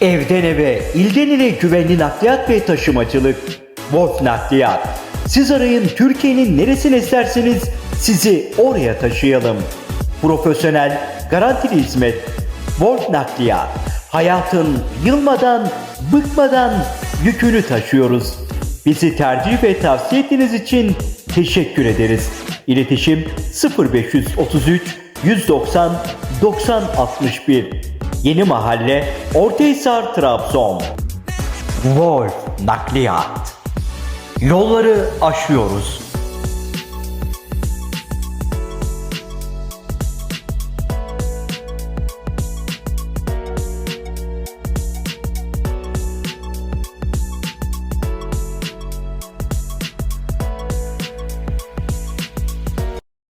Evden eve, ilden ile güvenli nakliyat ve taşımacılık. Wolf Nakliyat. Siz arayın Türkiye'nin neresine isterseniz sizi oraya taşıyalım. Profesyonel, garantili hizmet. Wolf Nakliyat. Hayatın yılmadan, bıkmadan yükünü taşıyoruz. Bizi tercih ve tavsiye ettiğiniz için teşekkür ederiz. İletişim 0533 190 90 61 Yeni Mahalle Ortahisar Trabzon Wolf Nakliyat Yolları aşıyoruz.